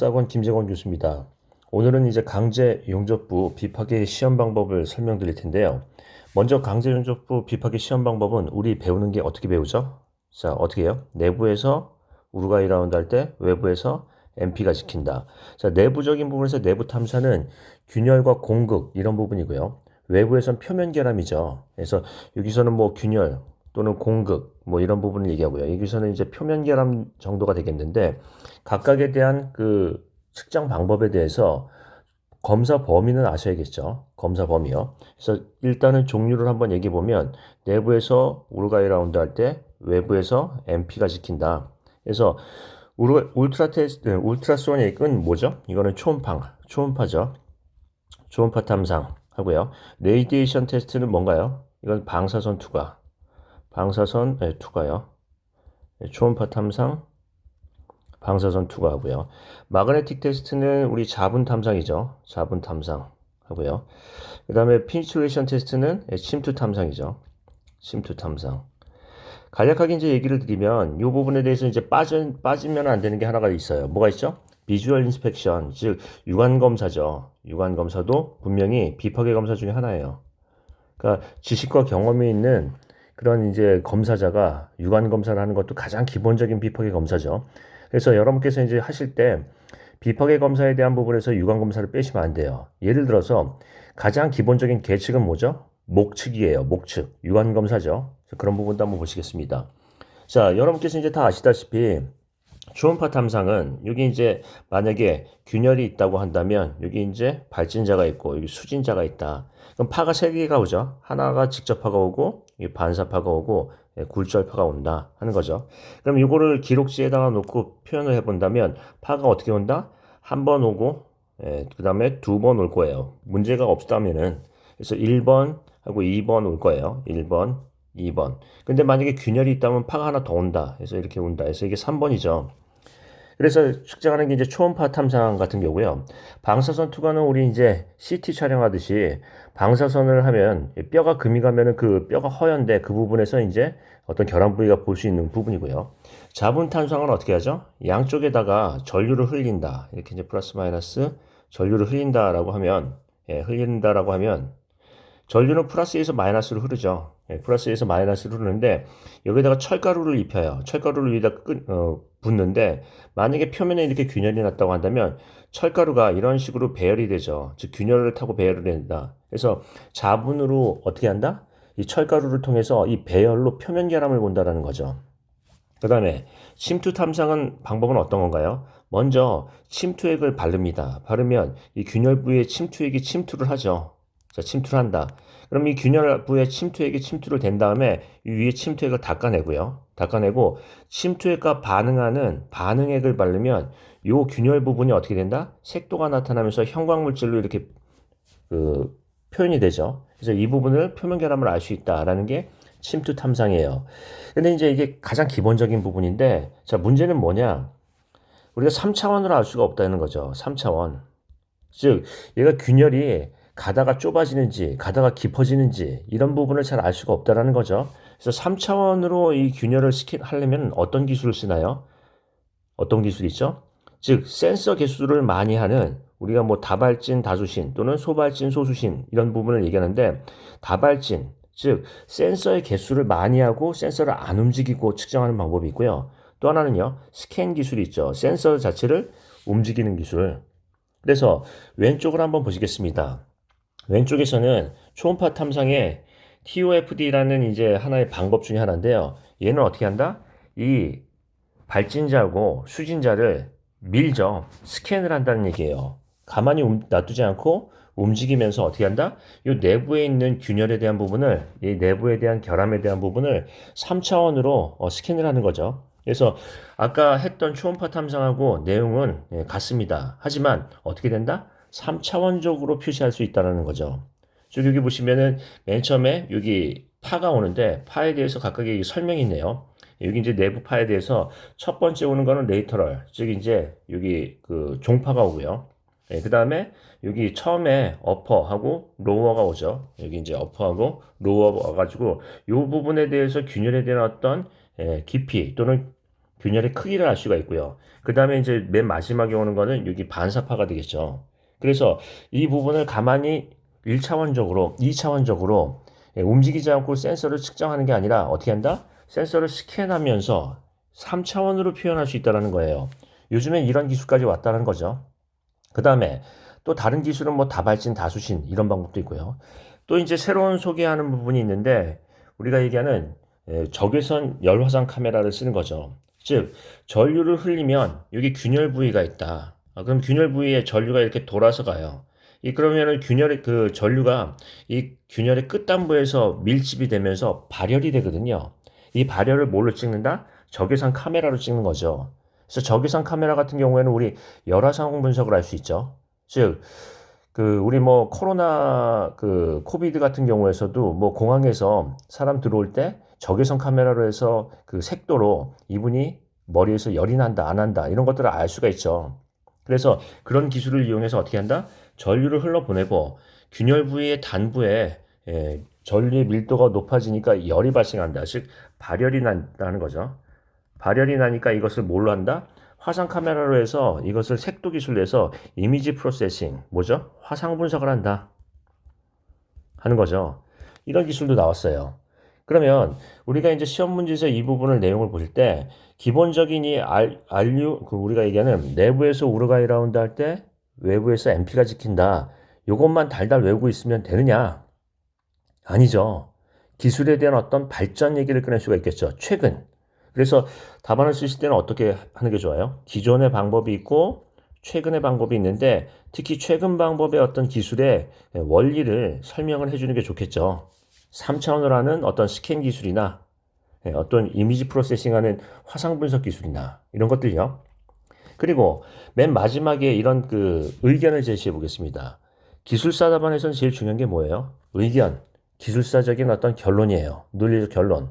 사관 김재권 교수입니다. 오늘은 이제 강제 용접부 비파기 시험 방법을 설명드릴 텐데요. 먼저 강제 용접부 비파기 시험 방법은 우리 배우는 게 어떻게 배우죠? 자, 어떻게 해요? 내부에서 우루가 2라운드 할 때 외부에서 MP가 지킨다. 자, 내부적인 부분에서 내부 탐사는 균열과 공극 이런 부분이고요. 외부에선 표면 결함이죠. 그래서 여기서는 뭐 균열 또는 공극 뭐 이런 부분을 얘기하고요. 여기서는 이제 표면 결함 정도가 되겠는데 각각에 대한 그 측정 방법에 대해서 검사 범위는 아셔야겠죠. 검사 범위요. 그래서 일단은 종류를 한번 얘기해 보면 내부에서 우루과이 라운드 할 때 외부에서 MP가 지킨다. 그래서 울트라 테스트, 울트라소닉은 뭐죠? 이거는 초음파, 초음파죠. 초음파 탐상 하고요. 레이디에이션 테스트는 뭔가요? 이건 방사선 투과, 방사선 네, 투과요. 네, 초음파 탐상, 방사선 투과하고요. 마그네틱 테스트는 우리 자분 탐상이죠. 자분 탐상 하고요. 그 다음에 피니츄레이션 테스트는 예, 침투 탐상이죠. 침투 탐상. 간략하게 이제 얘기를 드리면 이 부분에 대해서 이제 빠져, 빠지면 안 되는 게 하나가 있어요. 뭐가 있죠? 비주얼 인스펙션, 즉 육안 검사죠. 육안 검사도 분명히 비파괴 검사 중에 하나예요. 그러니까 지식과 경험이 있는 그런 이제 검사자가 육안 검사를 하는 것도 가장 기본적인 비파괴 검사죠. 그래서 여러분께서 이제 하실 때 비파괴 검사에 대한 부분에서 유관 검사를 빼시면 안 돼요. 예를 들어서 가장 기본적인 계측은 뭐죠? 목측이에요. 목측. 유관 검사죠. 그런 부분도 한번 보시겠습니다. 자, 여러분께서 이제 다 아시다시피 초음파 탐상은 여기 이제 만약에 균열이 있다고 한다면 여기 이제 발진자가 있고 여기 수진자가 있다. 그럼 파가 세 개가 오죠. 하나가 직접파가 오고 반사파가 오고 예, 굴절파가 온다 하는 거죠. 그럼 이거를 기록지에다가 놓고 표현을 해본다면 파가 어떻게 온다? 한 번 오고 예, 그 다음에 두 번 올 거예요. 문제가 없다면은 그래서 1번 하고 2번 올 거예요. 1번, 2번. 근데 만약에 균열이 있다면 파가 하나 더 온다. 그래서 이렇게 온다. 그래서 이게 3번이죠. 그래서 측정하는 게 이제 초음파 탐상 같은 경우고요. 방사선 투과는 우리 이제 CT 촬영하듯이 방사선을 하면 뼈가 금이 가면은 그 뼈가 허연데 그 부분에서 이제 어떤 결함 부위가 볼 수 있는 부분이고요. 자분 탐상은 어떻게 하죠? 양쪽에다가 전류를 흘린다. 이렇게 이제 플러스 마이너스 전류를 흘린다라고 하면 예, 흘린다라고 하면 전류는 플러스에서 마이너스로 흐르죠. 예, 플러스에서 마이너스로 흐르는데 여기다가 철가루를 입혀요. 철가루를 위에다 끈, 어, 붓는데 만약에 표면에 이렇게 균열이 났다고 한다면 철가루가 이런 식으로 배열이 되죠. 즉 균열을 타고 배열을 된다. 그래서 자분으로 어떻게 한다? 이 철가루를 통해서 이 배열로 표면 결함을 본다라는 거죠. 그 다음에 침투 탐상은 방법은 어떤 건가요? 먼저 침투액을 바릅니다. 바르면 이 균열 부위에 침투액이 침투를 하죠. 자, 침투를 한다. 그럼 이 균열부에 침투액이 침투를 된 다음에 이 위에 침투액을 닦아내고요. 닦아내고 침투액과 반응하는 반응액을 바르면 이 균열 부분이 어떻게 된다? 색도가 나타나면서 형광물질로 이렇게 그 표현이 되죠. 그래서 이 부분을 표면 결함을 알 수 있다라는 게 침투 탐상이에요. 근데 이제 이게 가장 기본적인 부분인데 자, 문제는 뭐냐? 우리가 3차원으로 알 수가 없다는 거죠. 3차원. 즉, 얘가 균열이 가다가 좁아지는지 가다가 깊어지는지 이런 부분을 잘 알 수가 없다라는 거죠. 그래서 3차원으로 이 균열을 시키, 하려면 어떤 기술을 쓰나요? 어떤 기술이 있죠? 즉 센서 개수를 많이 하는 우리가 뭐 다발진 다수신 또는 소발진 소수신 이런 부분을 얘기하는데 다발진 즉 센서의 개수를 많이 하고 센서를 안 움직이고 측정하는 방법이 있고요. 또 하나는요 스캔 기술이 있죠. 센서 자체를 움직이는 기술. 그래서 왼쪽을 한번 보시겠습니다. 왼쪽에서는 초음파 탐상의 TOFD라는 이제 하나의 방법 중에 하나인데요. 얘는 어떻게 한다? 이 발진자하고 수진자를 밀죠. 스캔을 한다는 얘기예요. 가만히 놔두지 않고 움직이면서 어떻게 한다? 이 내부에 있는 균열에 대한 부분을, 이 내부에 대한 결함에 대한 부분을 3차원으로 어, 스캔을 하는 거죠. 그래서 아까 했던 초음파 탐상하고 내용은 예, 같습니다. 하지만 어떻게 된다? 3차원적으로 표시할 수 있다는 거죠. 즉 여기 보시면은 맨 처음에 여기 파가 오는데 파에 대해서 각각의 설명이 있네요. 여기 이제 내부 파에 대해서 첫 번째 오는 거는 레이터럴, 즉 이제 여기 그 종파가 오고요. 네, 그 다음에 여기 처음에 어퍼하고 로어가 오죠. 여기 이제 어퍼하고 로어가 와가지고 이 부분에 대해서 균열에 대한 어떤 예, 깊이 또는 균열의 크기를 알 수가 있고요. 그 다음에 이제 맨 마지막에 오는 거는 여기 반사파가 되겠죠. 그래서 이 부분을 가만히 1차원적으로, 2차원적으로 예, 움직이지 않고 센서를 측정하는 게 아니라 어떻게 한다? 센서를 스캔하면서 3차원으로 표현할 수 있다는 거예요. 요즘엔 이런 기술까지 왔다는 거죠. 그 다음에 또 다른 기술은 뭐 다발진, 다수신 이런 방법도 있고요. 또 이제 새로운 소개하는 부분이 있는데 우리가 얘기하는 예, 적외선 열화상 카메라를 쓰는 거죠. 즉 전류를 흘리면 여기 균열 부위가 있다. 아, 그럼 균열 부위에 전류가 이렇게 돌아서 가요. 이 그러면은 균열의 그 전류가 이 균열의 끝단부에서 밀집이 되면서 발열이 되거든요. 이 발열을 뭘로 찍는다? 적외선 카메라로 찍는 거죠. 그래서 적외선 카메라 같은 경우에는 우리 열화상 분석을 할 수 있죠. 즉, 그 우리 뭐 코로나 그 코비드 같은 경우에서도 뭐 공항에서 사람 들어올 때 적외선 카메라로 해서 그 색도로 이분이 머리에서 열이 난다 안 난다 이런 것들을 알 수가 있죠. 그래서 그런 기술을 이용해서 어떻게 한다? 전류를 흘러 보내고 균열 부위의 단부에 예, 전류의 밀도가 높아지니까 열이 발생한다. 즉 발열이 난다는 거죠. 발열이 나니까 이것을 뭘로 한다? 화상 카메라로 해서 이것을 색도 기술로 해서 이미지 프로세싱, 뭐죠? 화상 분석을 한다. 하는 거죠. 이런 기술도 나왔어요. 그러면 우리가 이제 시험 문제에서 이 부분을 내용을 보실 때 기본적인 이 알, 알류, 그 우리가 얘기하는 내부에서 우르가이 라운드 할 때 외부에서 MP가 지킨다. 요것만 달달 외우고 있으면 되느냐? 아니죠. 기술에 대한 어떤 발전 얘기를 꺼낼 수가 있겠죠. 최근. 그래서 답안을 쓰실 때는 어떻게 하는 게 좋아요? 기존의 방법이 있고 최근의 방법이 있는데 특히 최근 방법의 어떤 기술의 원리를 설명을 해주는 게 좋겠죠. 3차원으로 하는 어떤 스캔 기술이나 예, 어떤 이미지 프로세싱하는 화상 분석 기술이나 이런 것들요. 그리고 맨 마지막에 이런 그 의견을 제시해 보겠습니다. 기술사 답안에서는 제일 중요한 게 뭐예요? 의견, 기술사적인 어떤 결론이에요. 논리적 결론.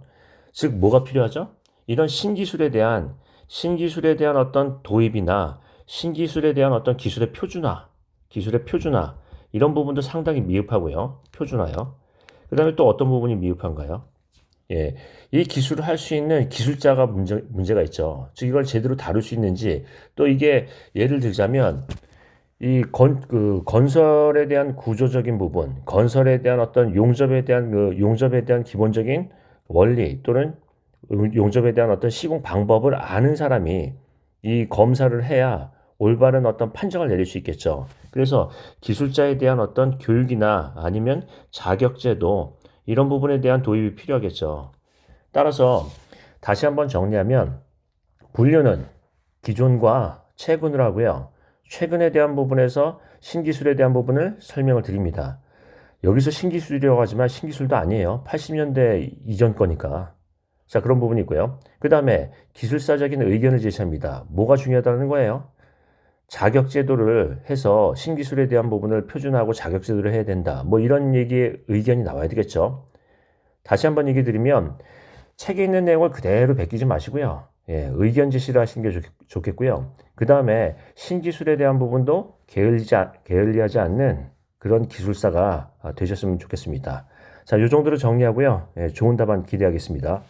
즉 뭐가 필요하죠? 이런 신기술에 대한 신기술에 대한 어떤 도입이나 신기술에 대한 어떤 기술의 표준화, 기술의 표준화 이런 부분도 상당히 미흡하고요. 표준화요. 그 다음에 또 어떤 부분이 미흡한가요? 예, 이 기술을 할 수 있는 기술자가 문제, 문제가 있죠. 즉, 이걸 제대로 다룰 수 있는지, 또 이게 예를 들자면, 이 건, 그 건설에 대한 구조적인 부분, 건설에 대한 어떤 용접에 대한 그 용접에 대한 기본적인 원리 또는 용접에 대한 어떤 시공 방법을 아는 사람이 이 검사를 해야 올바른 어떤 판정을 내릴 수 있겠죠. 그래서 기술자에 대한 어떤 교육이나 아니면 자격제도 이런 부분에 대한 도입이 필요하겠죠. 따라서 다시 한번 정리하면 분류는 기존과 최근으로 하고요. 최근에 대한 부분에서 신기술에 대한 부분을 설명을 드립니다. 여기서 신기술이라고 하지만 신기술도 아니에요. 80년대 이전 거니까. 자, 그런 부분이 있고요. 그 다음에 기술사적인 의견을 제시합니다. 뭐가 중요하다는 거예요? 자격제도를 해서 신기술에 대한 부분을 표준화하고 자격제도를 해야 된다. 뭐 이런 얘기의 의견이 나와야 되겠죠. 다시 한번 얘기 드리면 책에 있는 내용을 그대로 베끼지 마시고요. 예, 의견 제시를 하시는 게 좋, 겠고요그 다음에 신기술에 대한 부분도 게을리지, 게을리하지 않는 그런 기술사가 되셨으면 좋겠습니다. 자, 이 정도로 정리하고요. 예, 좋은 답안 기대하겠습니다.